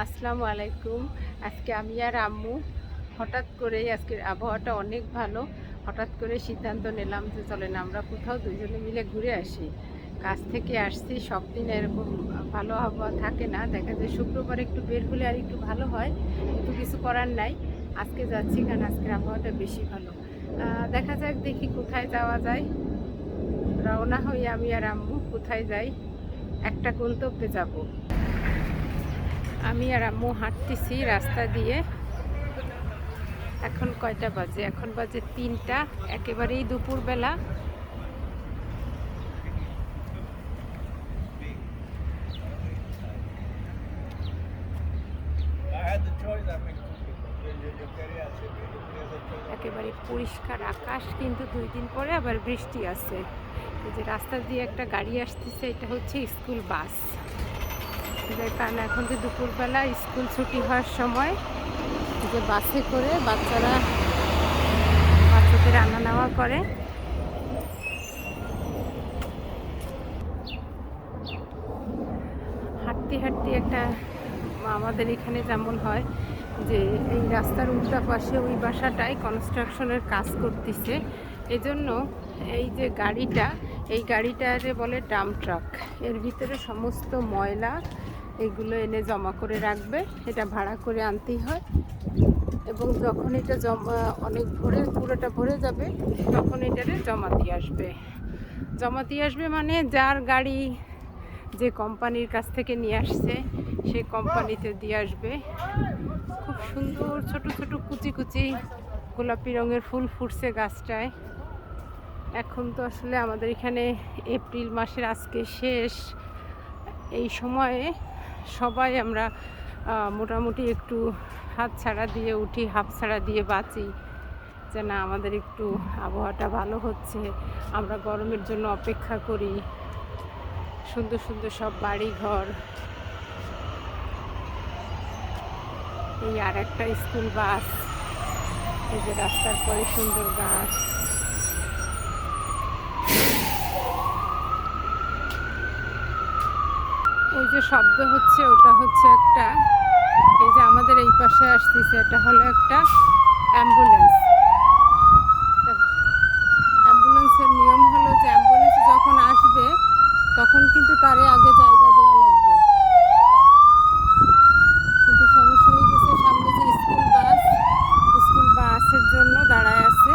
আসসালামু আলাইকুম। আজকে আমি আর আম্মু হঠাৎ করেই আজকের আবহাওয়াটা অনেক ভালো। হঠাৎ করে সিদ্ধান্ত নিলাম যে চলেন আমরা কোথাও দুজনে মিলে ঘুরে আসি। কাজ থেকে আসছি, সব দিন এরকম ভালো আবহাওয়া থাকে না। দেখা যায় শুক্রবার একটু বের হলে আর একটু ভালো হয়, কিন্তু কিছু করার নাই। আজকে যাচ্ছি কারণ আজকের আবহাওয়াটা বেশি ভালো। দেখা যাক দেখি কোথায় যাওয়া যায়। রওনা হই আমি আর আম্মু, কোথায় যাই? একটা গন্তব্যে যাব। আমি আর আম্মু হাঁটতেছি রাস্তা দিয়ে। এখন কয়টা বাজে? এখন বাজে তিনটা, একেবারেই দুপুরবেলা. একেবারে পরিষ্কার আকাশ, কিন্তু দুই দিন পরে আবার বৃষ্টি আছে। এই যে রাস্তা দিয়ে একটা গাড়ি আসতেছে, এটা হচ্ছে স্কুল বাস। যার কারণে এখন যে দুপুরবেলা স্কুল ছুটি হওয়ার সময়, যে বাসে করে বাচ্চারা বাচ্চাদের আনা নেওয়া করে। হাঁটতে হাঁটতে একটা আমাদের এখানে যেমন হয় যে এই রাস্তার উল্টা পাশে ওই বাসাটায় কনস্ট্রাকশনের কাজ করতেছে। এজন্য এই যে গাড়িটা, এই গাড়িটারে বলে ডাম ট্রাক এর ভিতরে সমস্ত ময়লা এগুলো এনে জমা করে রাখবে, এটা ভাড়া করে আনতেই হয়। এবং যখন এটা জমা অনেক ভরে, পুরোটা ভরে যাবে, তখন এটারে জমা দিয়ে আসবে। জমা দিয়ে আসবে মানে যার গাড়ি যে কোম্পানির কাছ থেকে নিয়ে আসছে, সে কোম্পানিতে দিয়ে আসবে। খুব সুন্দর ছোট ছোট কুচি কুচি গোলাপি রঙের ফুল ফুটছে গাছটায়। এখন তো আসলে আমাদের এখানে এপ্রিল মাসের আজকে শেষ। এই সময়ে সবাই আমরা মোটামুটি একটু হাত ছাড়া দিয়ে উঠি হাফ ছাড়া দিয়ে বাঁচি, যে না, আমাদের একটু আবহাওয়াটা ভালো হচ্ছে। আমরা গরমের জন্য অপেক্ষা করি। সুন্দর সুন্দর সব বাড়ি ঘর এই আর একটা স্কুল বাস, এই যে রাস্তার পরে সুন্দর গাছ। যে শব্দ হচ্ছে, ওটা হচ্ছে একটা, এই যে আমাদের এই পাশে আসতেছে, এটা হলো একটা অ্যাম্বুলেন্স। অ্যাম্বুলেন্সের নিয়ম হলো যে অ্যাম্বুলেন্স যখন আসবে, তখন কিন্তু তারে আগে জায়গা দেওয়া লাগবে কিন্তু সমস্যা হয়ে গেছে সামনে যে স্কুল বাস স্কুল বাসের জন্য দাঁড়ায় আছে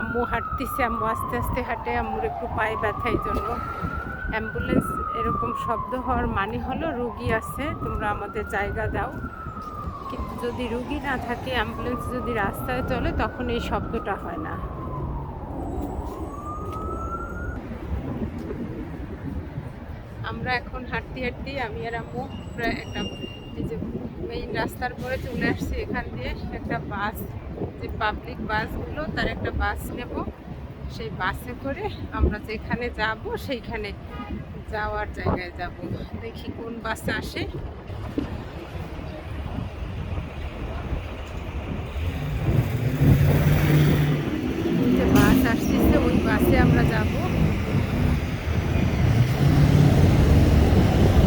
আম্মু হাঁটতেছে আম্মু আস্তে আস্তে হাঁটে আম্মুর একটু পায়ে ব্যথা এই জন্য। অ্যাম্বুলেন্স এরকম শব্দ হওয়ার মানে হলো, রুগী আছে, তোমরা আমাদের জায়গা দাও। কিন্তু যদি রুগী না থাকে, অ্যাম্বুলেন্স যদি রাস্তায় চলে, তখন এই শব্দটা হয় না। আমরা এখন হাঁটতে হাঁটতে আমি আর আম্মু প্রায় একটা এই যে মেইন রাস্তার পরে চলে আসছি এখান দিয়ে। একটা বাস যে পাবলিক বাসগুলো তার একটা বাস নেব। সেই বাসে করে আমরা যেখানে যাব সেইখানে যাওয়ার জায়গায় যাব। দেখি কোন বাসে আসে এই যে বাস আসতেছে ওই বাসে আমরা যাব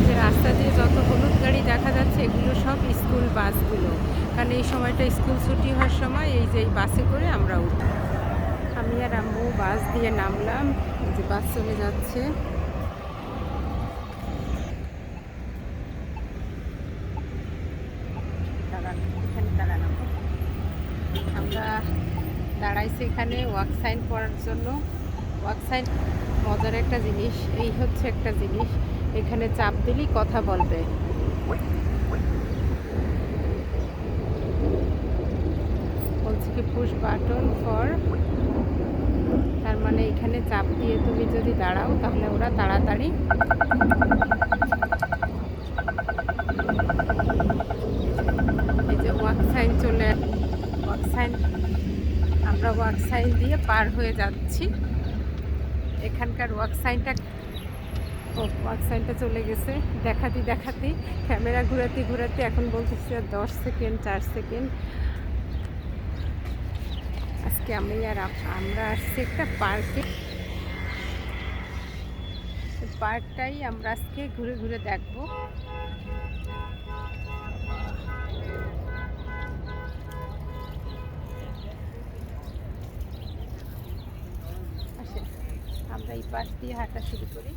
যে রাস্তা দিয়ে যত হলুদ গাড়ি দেখা যাচ্ছে এগুলো সব স্কুল বাসগুলো কারণ এই সময়টা স্কুল ছুটি হওয়ার সময় এই যে এই বাসে করে আমরা উঠি আমি আর আম্মু দিয়ে নামলাম যে বাস চলে যাচ্ছে আমরা দাঁড়াইছি এখানে ওয়াক সাইন পড়ার জন্য। ওয়াক সাইন মজার একটা জিনিস, এই হচ্ছে একটা জিনিস, এখানে চাপ দিলেই কথা বলবে। বলছে কি পুশ বাটন ফর মানে এখানে চাপ দিয়ে তুমি যদি দাঁড়াও, তাহলে ওরা তাড়াতাড়ি এই যে ওয়াক সাইন চলে ওয়াক সাইন আমরা ওয়াক সাইন দিয়ে পার হয়ে যাচ্ছি। এখানকার ওয়াক সাইনটা ও ওয়াক সাইনটা চলে গেছে। দেখাতে দেখাতে, ক্যামেরা ঘুরাতে ঘুরাতে এখন বলতেছি আর দশ সেকেন্ড, চার সেকেন্ড। আজকে আমি আর আমরা আসছি একটা পার্কে। পার্কটাই আমরা আজকে ঘুরে ঘুরে দেখব। আমরা এই পাশ দিয়ে হাঁটা শুরু করি।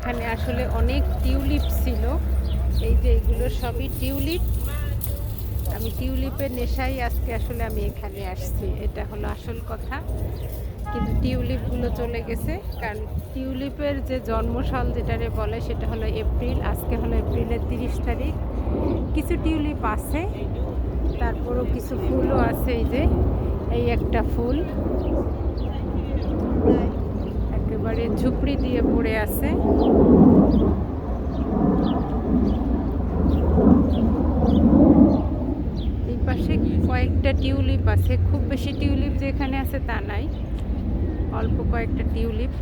এখানে আসলে অনেক টিউলিপ ছিল। এই যে এগুলো সবই টিউলিপ। আমি টিউলিপের নেশাই আজকে আসলে আমি এখানে আসছি। এটা হলো আসল কথা। কিন্তু টিউলিপগুলো চলে গেছে। কারণ টিউলিপের যে জন্মসাল যেটারে বলে, সেটা হলো এপ্রিল। আজকে হলো এপ্রিলের তিরিশ তারিখ। কিছু টিউলিপ আছে। তারপরও কিছু ফুলও আছে এই যে। এই একটা ফুল। একেবারে ঝুপড়ি দিয়ে পড়ে আছে। এই পাশে কয়েকটা টিউলিপ আছে। খুব বেশি টিউলিপ যেখানে আছে তা নাই। অল্প কয়েকটা টিউলিপ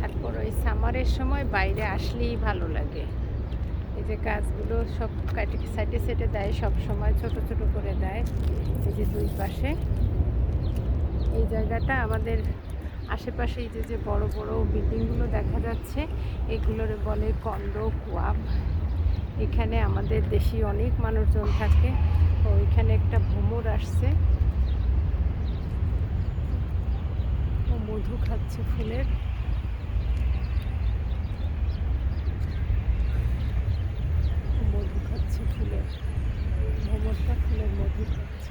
তারপর ওই সামারের সময় বাইরে আসলেই ভালো লাগে। এই যে গাছগুলো সব কাটে সাইডে সাইডে দেয়, সব সময় ছোট ছোট করে দেয় এই যে দুই পাশে। এই জায়গাটা আমাদের আশেপাশে এই যে যে বড় বড় বিল্ডিংগুলো দেখা যাচ্ছে, এগুলোর বলে কন্দ, কুয়াব। এখানে আমাদের দেশি অনেক মানুষজন থাকে ওইখানে একটা ভ্রমর আসছে। ও মধু খাচ্ছে ফুলের মধু খাচ্ছে ফুলের ভ্রমরটা ফুলের মধু খাচ্ছে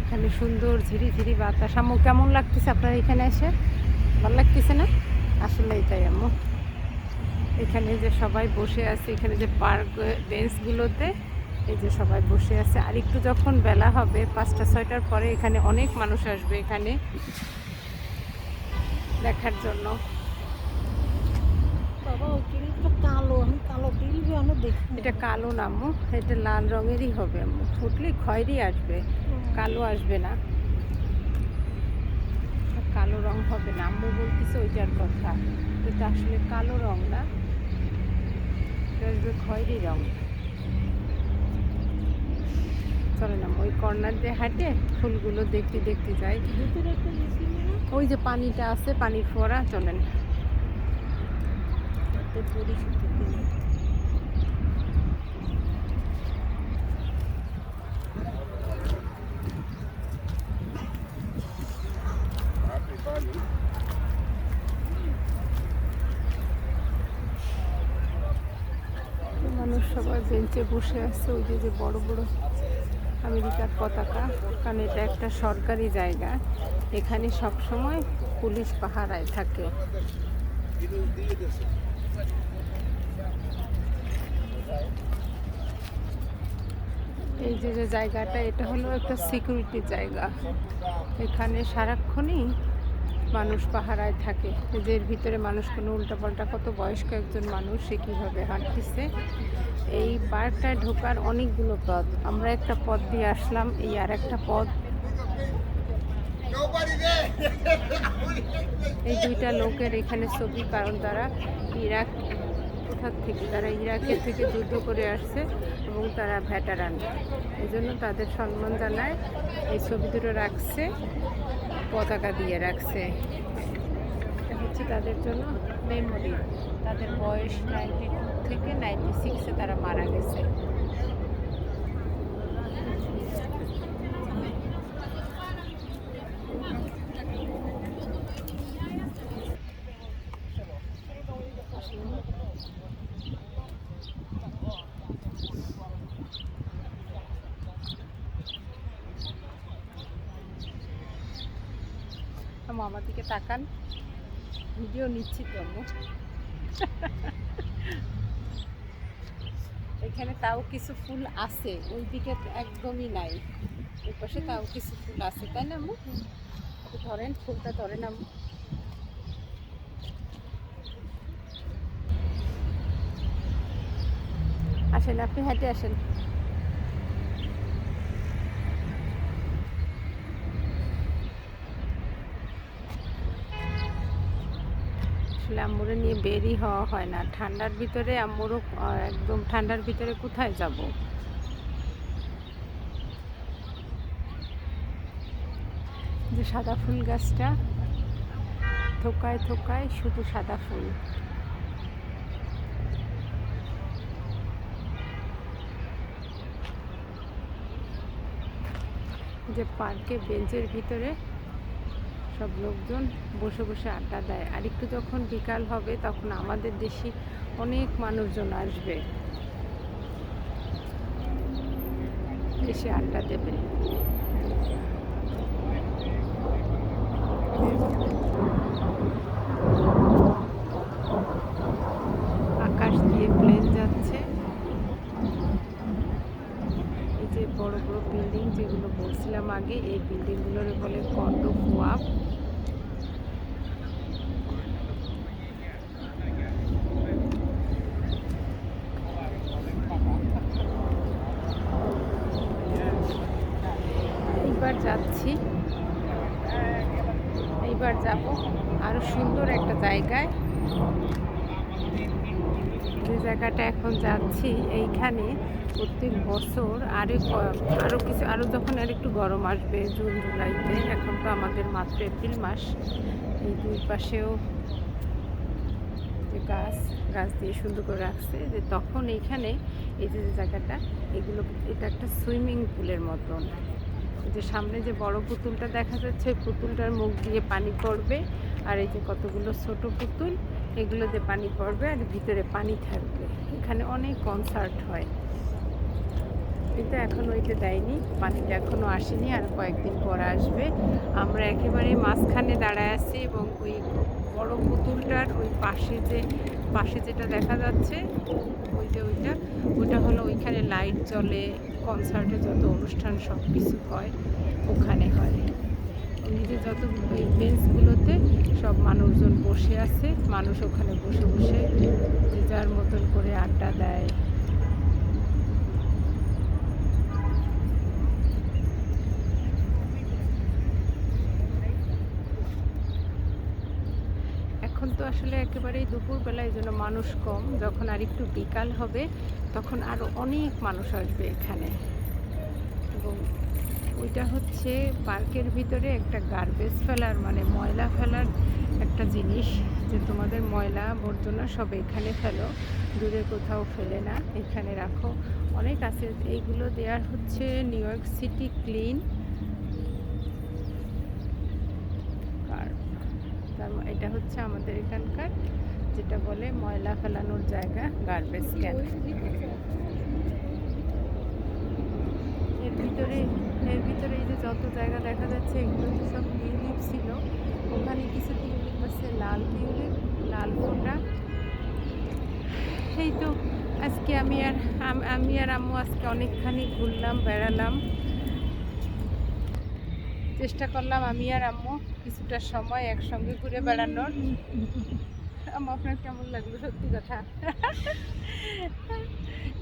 এখানে সুন্দর ঝিরি ঝিরি বাতাস। আম্মু কেমন লাগতেছে আপনার এখানে এসে? ভালো লাগতেছে না? আসলে এটাই আম্মু। এখানে যে সবাই বসে আছে এখানে যে পার্ক বেঞ্চগুলোতে এই যে সবাই বসে আছে। আর একটু যখন বেলা হবে পাঁচটা ছয়টার পরে এখানে অনেক মানুষ আসবে এখানে দেখার জন্য। বাবা কালো আমি কালো টিল আমি দেখি। এটা কালো না আম্মু। এটা লাল রঙেরই হবে আম্মু। ফুটলে খয়েরই আসবে। কালো আসবে না। কালো রং হবে না। আম্মু বলতেছে ওইটার কথা। এটা আসলে কালো রং না। এটা আসবে খয়েরি রং। চলে না ওই কর্নার দিয়ে হাঁটে ফুলগুলো দেখতে দেখতে যাই। ওই যে পানিটা আছে পানির ফোয়ারা চলেন। তাতে সবাই বেঞ্চে বসে আছে ওই যে যে বড় বড় আমেরিকার পতাকা। কারণ এটা একটা সরকারি জায়গা। এখানে সব সময় পুলিশ পাহারায় থাকে। এই যে যে জায়গাটা, এটা হলো একটা সিকিউরিটি জায়গা। এখানে সারাক্ষণই মানুষ পাহারায় থাকে। যে ভিতরে মানুষ কোনো উল্টাপাল্টা, কত বয়স্ক একজন মানুষ, সে কীভাবে হাঁটতেছে? এই পার্কটায় ঢোকার অনেকগুলো পথ। আমরা একটা পথ দিয়ে আসলাম, এই আর একটা পথ। এই দুইটা লোকের এখানে ছবি, কারণ তারা ইরাক কোথার থেকে, তারা ইরাকের থেকে যুদ্ধ করে আসছে এবং তারা ভ্যাটারান। এই জন্য তাদের সম্মান জানায়, এই ছবি দুটো রাখছে, পতাকা দিয়ে রাখছে। এটা হচ্ছে তাদের জন্য মেমোরি। তাদের বয়স নাইনটি থেকে নাইনটি সিক্সে তারা মারা গেছে। আম্মু আমার দিকে তাকান। ভিডিও নিচ্ছি তো এখানে তাও কিছু ফুল আছে, ওই দিকে একদমই নাই। ওই পাশে তাও কিছু ফুল আছে, তাই না আম্মু? ধরেন, ফুলটা ধরেন আম্মু। আসেন, আপনি হেঁটে আসেন। আসলে আম্মুরে নিয়ে বেরই হওয়া হয় না। ঠান্ডার ভিতরে আম্মুরও একদম ঠান্ডার ভিতরে কোথায় যাব? যে সাদা ফুল গাছটা, থোকায় থোকায় শুধু সাদা ফুল। যে পার্কে বেঞ্চের ভিতরে সব লোকজন বসে বসে আড্ডা দেয়। আর একটু যখন বিকাল হবে, তখন আমাদের দেশে অনেক মানুষজন আসবে। এসে আড্ডা দেবে আকাশ দিয়ে প্লেন যাচ্ছে এই যে বড় বড় বিল্ডিং যেগুলো বলছিলাম আগে এই বিল্ডিংগুলোর বলে কন্ডো কোয়াপ এইবার যাচ্ছি এইবার যাব। আরও সুন্দর একটা জায়গায়। যে জায়গাটা এখন যাচ্ছি, এইখানে প্রত্যেক বছর আরে ক- আরও কিছু, আরও যখন আর একটু গরম আসবে, জুন, জুলাইতে, এখন তো আমাদের মাত্র এপ্রিল মাস। এই দুই পাশেও যে গাছ গাছ দিয়ে সুন্দর করে রাখছে, যে তখন এইখানে এই যে জায়গাটা, এগুলো, এটা একটা সুইমিং পুলের মতন। যে সামনে যে বড় পুতুলটা দেখা যাচ্ছে, ওই পুতুলটার মুখ দিয়ে পানি পড়বে। আর এই যে কতগুলো ছোট পুতুল এগুলোতে পানি পড়বে আর ভিতরে পানি থাকবে। এখানে অনেক কনসার্ট হয়। কিন্তু এখন ওইটা দেয়নি, পানিটা এখনও আসেনি আর কয়েকদিন পর আসবে। আমরা একেবারে মাঝখানে দাঁড়ায় আছি এবং ওই বড় পুতুলটার ওই পাশে যে পাশে যেটা দেখা যাচ্ছে, ওই যে ওইটা ওইটা হলো ওইখানে লাইট জ্বলে কনসার্টে যত অনুষ্ঠান সব কিছু হয়, ওখানে হয়। যে যত ওই বেঞ্চগুলোতে সব মানুষজন বসে আছে, মানুষ ওখানে বসে বসে যে যার মতন করে আড্ডা দেয় এখন তো আসলে একেবারেই দুপুরবেলা এই জন্য মানুষ কম। যখন আর একটু বিকাল হবে, তখন আরও অনেক মানুষ আসবে এখানে। এবং ওইটা হচ্ছে পার্কের ভিতরে একটা গার্বেজ ফেলার মানে ময়লা ফেলার একটা জিনিস যে তোমাদের ময়লা আবর্জনা সব এখানে ফেলো। দূরে কোথাও ফেলে না, এখানে রাখো। অনেক আছে। এইগুলো দেওয়ার হচ্ছে নিউ ইয়র্ক সিটি ক্লিন। মা- এটা হচ্ছে আমাদের এখানকার যেটা বলে ময়লা ফেলানোর জায়গা গার্বেজ ক্যান এর ভিতরে এর ভিতরে এই যে যত জায়গা দেখা যাচ্ছে, এগুলো তো সব টিউলিপ ছিল। ওখানে কিছু টিউলিপ আছে, লাল টিউলিপ, লাল ফোটা। সেই তো, আজকে আমি আর আমি আর আম্মু আজকে অনেকখানি ঘুরলাম, বেড়ালাম। চেষ্টা করলাম আমি আর আম্মু কিছুটা সময় একসঙ্গে ঘুরে বেড়ানোর। আম্মু আপনার কেমন লাগল? সত্যি কথা।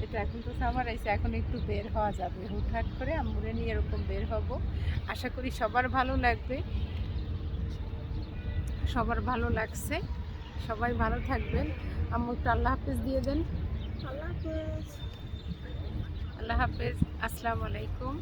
এটা এখন তো সামার আইসে এখন একটু বের হওয়া যাবে। হুটহাট করে আম্মুরে নিয়ে এরকম বের হব। আশা করি সবার ভালো লাগবে। সবার ভালো লাগছে। সবাই ভালো থাকবেন। আম্মু একটু আল্লাহ হাফেজ দিয়ে দেন। আল্লাহ হাফেজ। আল্লাহ হাফেজ। আসসালামু আলাইকুম।